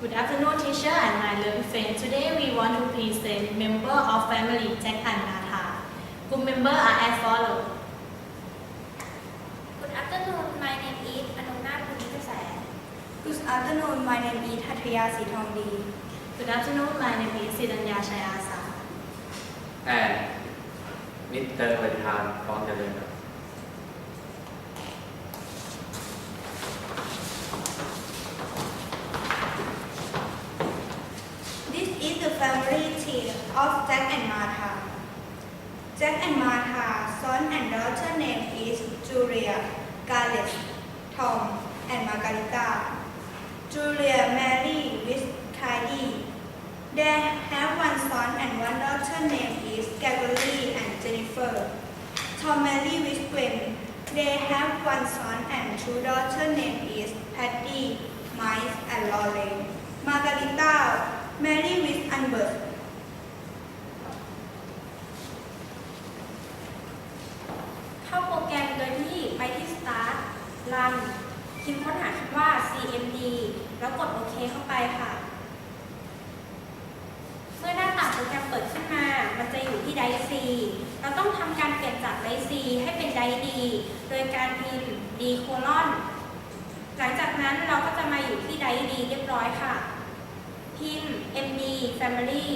Good afternoon, teacher and my lovely friend. Today we want to present member of family Jack and Natha. Group member are as follow. Good afternoon. My name is อนุนาถภูมิกระแส Good afternoon. My name is ทัทยาสีทองดี Good afternoon, my name is Sidanya Chayasa. แอนมิสเตอร์ปฏิทานฟ้องเจริญครับ of Jack and Martha. Jack and Martha, son and daughter name is Julia, Garlet, Tom, and Margarita. Julia married with Kylie. They have one son and one daughter name is Gregory and Jennifer. Tom married with Gwen. They have one son and two daughters name is Patty, Mike, and Lauren. Margarita married with Albert. แล้วกดโอเคเข้าไปค่ะ เมื่อหน้าต่างโปรแกรมเปิดขึ้นมา มันจะอยู่ที่ไดร์ C เราต้องทำการเปลี่ยนจากไดร์ C ให้เป็นไดร์ D โดยการพิมพ์ D โคลอน หลังจากนั้นเราก็จะมาอยู่ที่ไดร์ D เรียบร้อยค่ะ พิมพ์ MD Family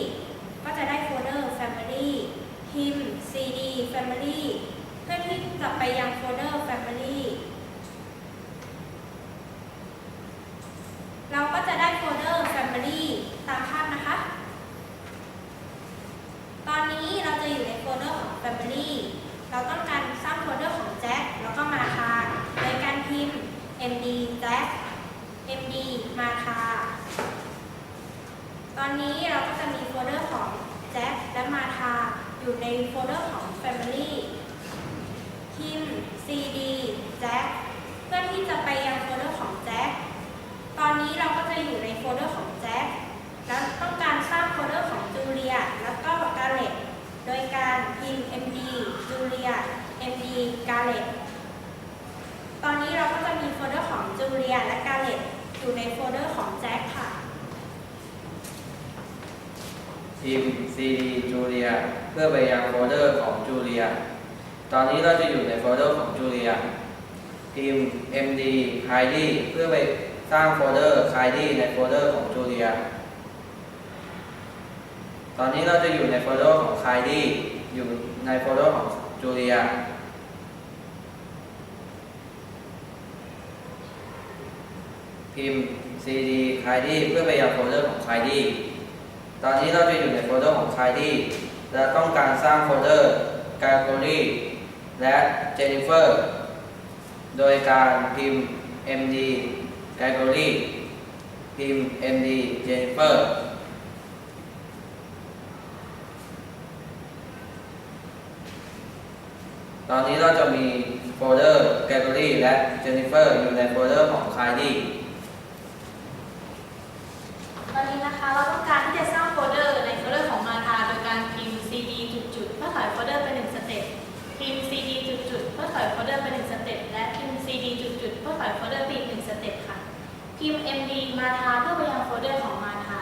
ก็จะได้โฟลเดอร์ Family พิมพ์ CD Family เพื่อที่จะไปยังโฟลเดอร์ Family เราก็จะได้โฟล เดอร์ Family ตามภาพนะคะ ตอนนี้เราจะอยู่ในโฟลเดอร์ของ Family เราต้องการสร้างโฟลเดอร์ของแจ็คแล้วก็มาคาโดยการพิมพ์ md แจ็ค md มาคาตอนนี้เราก็จะมีโฟลเดอร์ของแจ็คและมาธาอยู่ในโฟลเดอร์ของ Family พิมพ์ cd แจ็คเพื่อที่จะไปยังโฟลเดอร์ของแจ็คตอนนี้เราก็จะอยู่ในโฟลเดอร์ของแจ็คและต้องการสร้างโฟลเดอร์ของจูเลียแล้วก็กาเลตโดยการพิมพ์ md จูเลีย md กา เลตตอนนี้เราก็จะมีโฟลเดอร์ของจูเลียและกาเลตอยู่ในโฟลเดอร์ของแจ็คค่ะพิม CD จูเลียเพื่อไปยังโฟลเดอร์ของจูเลีย ตอนนี้เราจะอยู่ในโฟลเดอร์ของจูเลียพิม MD Kylie เพื่อไปสร้างโฟลเดอร์ Kylie ในโฟลเดอร์ของจูเลีย ตอนนี้เราจะอยู่ในโฟลเดอร์ของ Kylie อยู่ในโฟลเดอร์ของจูเลีย พิมพ์ cd Kylie เพื่อไปยังโฟลเดอร์ของ Kylie ตอนนี้เราจะอยู่ในโฟลเดอร์ของ Kylie และต้องการสร้างโฟลเดอร์ Gregory และ Jennifer โดยการพิมพ์ md Gregory พิมพ์ md Jennifer ตอนนี้เราจะมีโฟลเดอร์ Gregory และ Jennifer อยู่ในโฟลเดอร์ของ Kylie ถอยโฟลเดอร์ไปหนึ่งสเต็ปและพิมพ์ cd จุดๆเพื่อถอยโฟลเดอร์ไปอีกหนึ่งสเต็ปค่ะ พิมพ์ md มาธาเพื่อไปยังโฟลเดอร์ของมาธา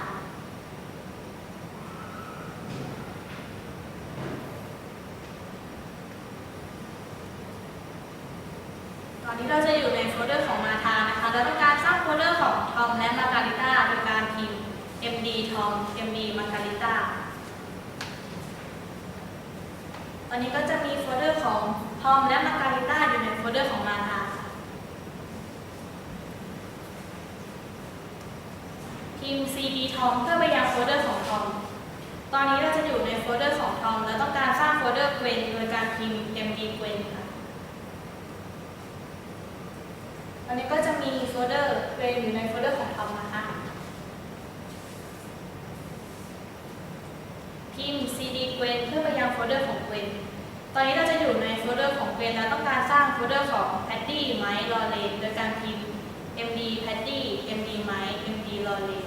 ตอนนี้เราจะอยู่ในโฟลเดอร์ของมาธานะคะเราต้องการสร้างโฟลเดอร์ของทอมและมาการิต้าโดยการพิมพ์ md ทอม md มาการิต้า ตอนนี้ก็จะมีโฟลเดอร์ของทอมและมาการิต้าอยู่ในโฟลเดอร์ของมาธาพิมพ์ cd ทอมเพื่อไปยังโฟลเดอร์ของทอม ตอนนี้เราจะอยู่ในโฟลเดอร์ของทอมและต้องการสร้างโฟลเดอร์เกวนโดยการพิมพ์ md เกวนค่ะตอนนี้ก็จะมีโฟลเดอร์เกวนอยู่ในโฟลเดอร์ของทอมนะ เวนเพื่อไปยังโฟลเดอร์ของเวนตอนนี้เราจะอยู่ในโฟลเดอร์ของเวนแล้วต้องการสร้างโฟลเดอร์ของ Patty ไมค์ลอเลนโดยการพิมพ์ md Patty md ไมค์ md ลอเลน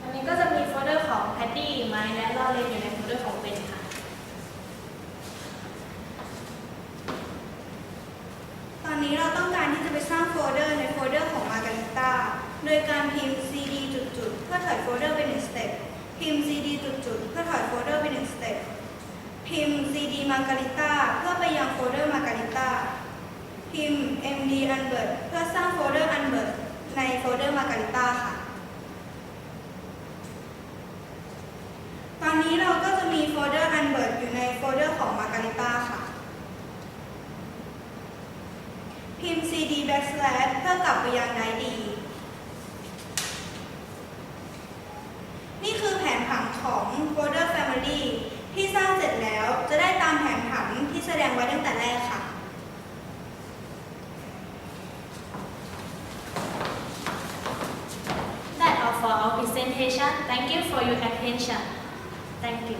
อันนี้ก็จะมีโฟลเดอร์ของ Patty ไมค์และลอเลนอยู่ในโฟลเดอร์ของเวนค่ะตอนนี้เราต้องการที่จะไปสร้างโฟลเดอร์ในโฟลเดอร์ของมาการิต้าโดยการพิมพ์ อยโฟลเดอร์ไปหนึ่งสเต็ป พิมพ์ cd จุดๆ เพื่อถอยโฟลเดอร์ไปหนึ่งสเต็ป พิมพ์ cd margarita เพื่อไปยังโฟลเดอร์ margarita พิมพ์ md unbird เพื่อสร้างโฟลเดอร์ unbird ในโฟลเดอร์ margarita ค่ะ ตอนนี้เราก็จะมีโฟลเดอร์ unbird อยู่ในโฟลเดอร์ของ margarita ค่ะ พิมพ์ cd backslash เพื่อกลับไปยังไดดี นี่คือแผนผังของโฟลเดอร์ family ที่สร้างเสร็จแล้วจะได้ตามแผนผังที่แสดง ไว้ตั้งแต่แรกค่ะ That all for our presentation. Thank you for your attention. Thank you.